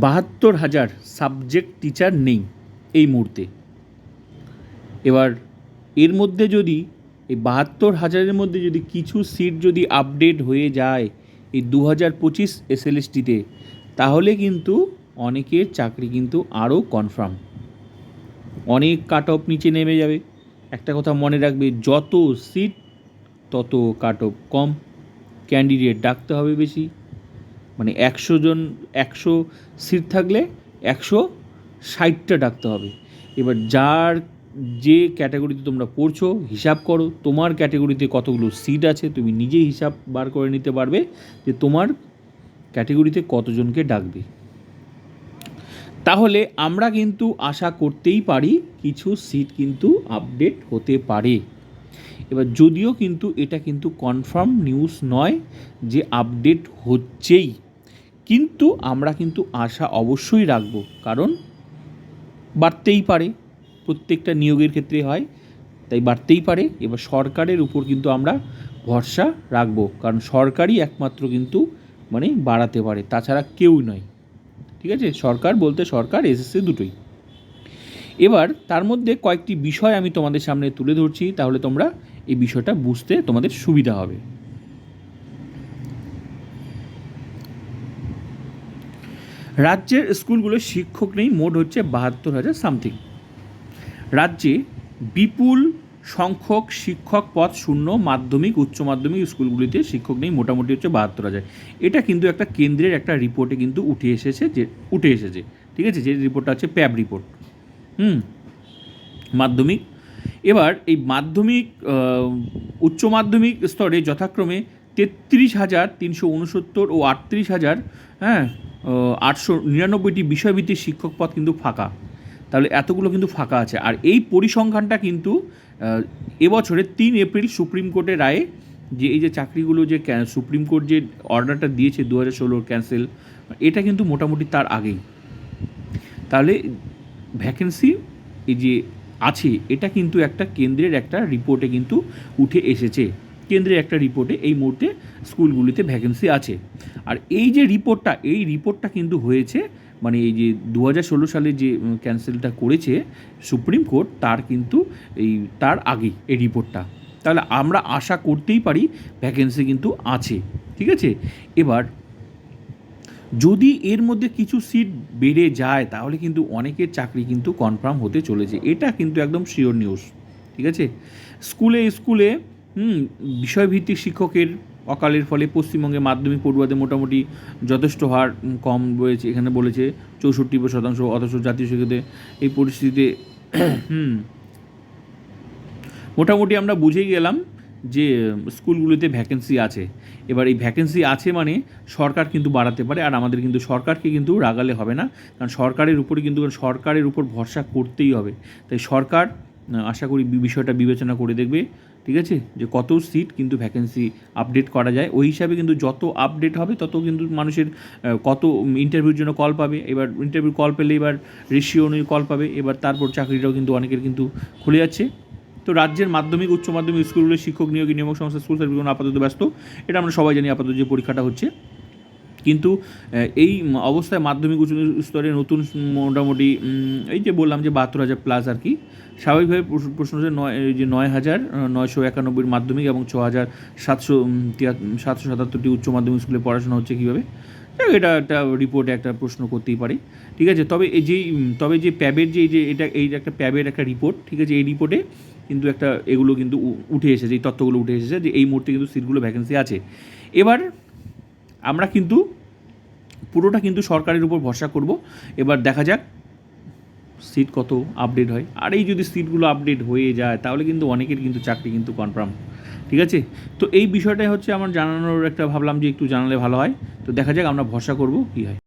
বাহাত্তর হাজার subject teacher নেই এই মুহূর্তে। এবার এর মধ্যে যদি, এই বাহাত্তর হাজারের মধ্যে যদি কিছু সিট যদি আপডেট হয়ে যায় এই দু হাজার পঁচিশ এসএলএসটিতে, তাহলে কিন্তু অনেকের চাকরি কিন্তু আরও কনফার্ম অনেক কাট অফ নিচে নেমে যাবে। একটা কথা মনে রাখবে, যত সিট তত কাট অফ কম। ক্যান্ডিডেট ডাকতে হবে বেশি। মানে একশো জন, একশো সিট থাকলে একশো ষাটটা ডাকতে হবে। এবার যার যে ক্যাটাগরিতে তোমরা পড়ছো, হিসাব করো, তোমার ক্যাটাগরিতে কতগুলো সিট আছে, তুমি নিজেই হিসাব বার করে নিতে পারবে যে তোমার ক্যাটাগরিতে কতজনকে ডাকবে। তাহলে আমরা কিন্তু আশা করতেই পারি কিছু সিট কিন্তু আপডেট হতে পারে। এবার যদিও কিন্তু এটা কিন্তু কনফার্ম নিউজ নয় যে আপডেট হচ্ছেই। কিন্তু আমরা কিন্তু আশা অবশ্যই রাখব, কারণ বাড়তেই পারে, প্রত্যেকটা নিয়োগের ক্ষেত্রে হয়, তাই বাড়তেই পারে। এবার সরকারের উপর কিন্তু আমরা ভরসা রাখব, কারণ সরকারই একমাত্র কিন্তু মানে বাড়াতে পারে, তাছাড়া কেউ নয়। ঠিক আছে? সরকার বলতে সরকার এসএসসি দুটোই। এবার তার মধ্যে কয়েকটি বিষয় আমি তোমাদের সামনে তুলে ধরছি, তাহলে তোমরা এই বিষয়টা বুঝতে তোমাদের সুবিধা হবে। রাজ্যের স্কুলগুলো শিক্ষক নেই, মোট হচ্ছে বাহাত্তর হাজার সামথিং। রাজ্যে বিপুল সংখ্যক শিক্ষক পদ শূন্য মাধ্যমিক, উচ্চ মাধ্যমিক স্কুলগুলিতে শিক্ষক নেই, মোটামুটি হচ্ছে বাহাত্তর হাজার। এটা কিন্তু একটা কেন্দ্রের একটা রিপোর্টে কিন্তু উঠে এসেছে যে, উঠে এসেছে, ঠিক আছে? যে রিপোর্টটা হচ্ছে প্যাব রিপোর্ট। হুম, মাধ্যমিক। এবার এই মাধ্যমিক উচ্চ মাধ্যমিক স্তরে যথাক্রমে তেত্রিশ হাজার তিনশো উনসত্তর ও আটত্রিশ হাজার হ্যাঁ আটশো নিরানব্বইটি বিষয়ভিত্তিক শিক্ষক পদ কিন্তু ফাঁকা। তাহলে এতগুলো কিন্তু ফাঁকা আছে। আর এই পরিসংখ্যানটা কিন্তু এবছরে তিন এপ্রিল সুপ্রিম কোর্টের রায়ে যে এই যে চাকরিগুলো যে সুপ্রিম কোর্ট যে অর্ডারটা দিয়েছে দু হাজার ষোলোর ক্যান্সেল, এটা কিন্তু মোটামুটি তার আগেই। তাহলে ভ্যাকেন্সি এই যে আছে, এটা কিন্তু একটা কেন্দ্রের একটা রিপোর্টে কিন্তু উঠে এসেছে। কেন্দ্রের একটা রিপোর্টে এই মুহূর্তে স্কুলগুলিতে ভ্যাকেন্সি আছে। আর এই যে রিপোর্টটা এই রিপোর্টটা কিন্তু হয়েছে মানে এই যে দু ষোলো সালে যে ক্যান্সেলটা করেছে সুপ্রিম কোর্ট, তার কিন্তু এই, তার আগেই এই রিপোর্টটা তাহলে আমরা আশা করতেই পারি ভ্যাকেন্সি কিন্তু আছে। ঠিক আছে? এবার যদি এর মধ্যে কিছু সিট বেড়ে যায়, তাহলে কিন্তু অনেকের চাকরি কিন্তু কনফার্ম হতে চলেছে। এটা কিন্তু একদম শিওর নিউজ ঠিক আছে? স্কুলে স্কুলে, হুম, বিষয়ভিত্তিক শিক্ষকের অকালের ফলে পশ্চিমবঙ্গে মাধ্যমিক পড়ুয়াদের মোটামুটি যথেষ্ট হার কম রয়েছে। এখানে বলেছে চৌষট্টি শতাংশ, অথচ জাতীয় শিক্ষাতে এই পরিস্থিতিতে, হুম, মোটামুটি আমরা বুঝেই গেলাম। যে স্কুলগুলিতে ভ্যাকেন্সি আছে। এবার এই ভ্যাকেন্সি আছে মানে সরকার কিন্তু বাড়াতে পারে, আর আমাদের কিন্তু সরকারকে কিন্তু রাগালে হবে না, কারণ সরকারের উপরে কিন্তু সরকারের উপর ভরসা করতেই হবে। তাই সরকার আশা করি বিষয়টা বিবেচনা করে দেখবে, ঠিক আছে? যে কত সিট কিন্তু ভ্যাকেন্সি আপডেট করা যায়। ওই হিসাবে কিন্তু যত আপডেট হবে, তত কিন্তু মানুষের কত ইন্টারভিউর জন্য কল পাবে। এবার ইন্টারভিউ কল পেলে এবার রেশিও অনুযায়ী কল পাবে। এবার তারপর চাকরিটাও কিন্তু অনেকের কিন্তু খুলে যাচ্ছে। তো রাজ্যের মাধ্যমিক, উচ্চ মাধ্যমিক স্কুলগুলোর শিক্ষক নিয়োগী নিয়োগ সংস্থা স্কুল সার্ভিস আপাতত ব্যস্ত। এটা আমরা সবাই জানি আপাতত যে পরীক্ষাটা হচ্ছে। কিন্তু এই অবস্থায় মাধ্যমিক, উচ্চ স্তরে নতুন মোটামুটি এই যে বললাম যে বাহাত্তর হাজার প্লাস আর কি, স্বাভাবিকভাবে প্রশ্ন- হচ্ছে নয় যে নয় হাজার নয়শো একানব্বই মাধ্যমিক এবং ছ হাজার সাতশো সাতশো সাতাত্তরটি উচ্চ মাধ্যমিক স্কুলে পড়াশোনা হচ্ছে কীভাবে। এটা একটা রিপোর্টে একটা প্রশ্ন করতেই পারে। ঠিক আছে, তবে এই যেই তবে যে প্যাবের যে, এই যে, এটা, এই একটা প্যাবের একটা রিপোর্ট ঠিক আছে, এই রিপোর্টে কিন্তু একটা, এগুলো কিন্তু উঠে এসেছে, এই তথ্যগুলো উঠে এসেছে যে এই মুহূর্তে কিন্তু সিটগুলো ভ্যাকেন্সি আছে। এবার আমরা কিন্তু পুরোটা কিন্তু সরকারের উপর ভরসা করব। এবার দেখা যাক সিট কত আপডেট হয়। আর এই যদি সিটগুলো আপডেট হয়ে যায়, তাহলে কিন্তু অনেকের কিন্তু চাকরি কিন্তু কনফার্ম ঠিক আছে? তো এই বিষয়টাই হচ্ছে আমার জানানোর একটা ভাবলাম যে একটু জানালে ভালো হয়। তো দেখা যাক আমরা ভরসা করব কী হয়।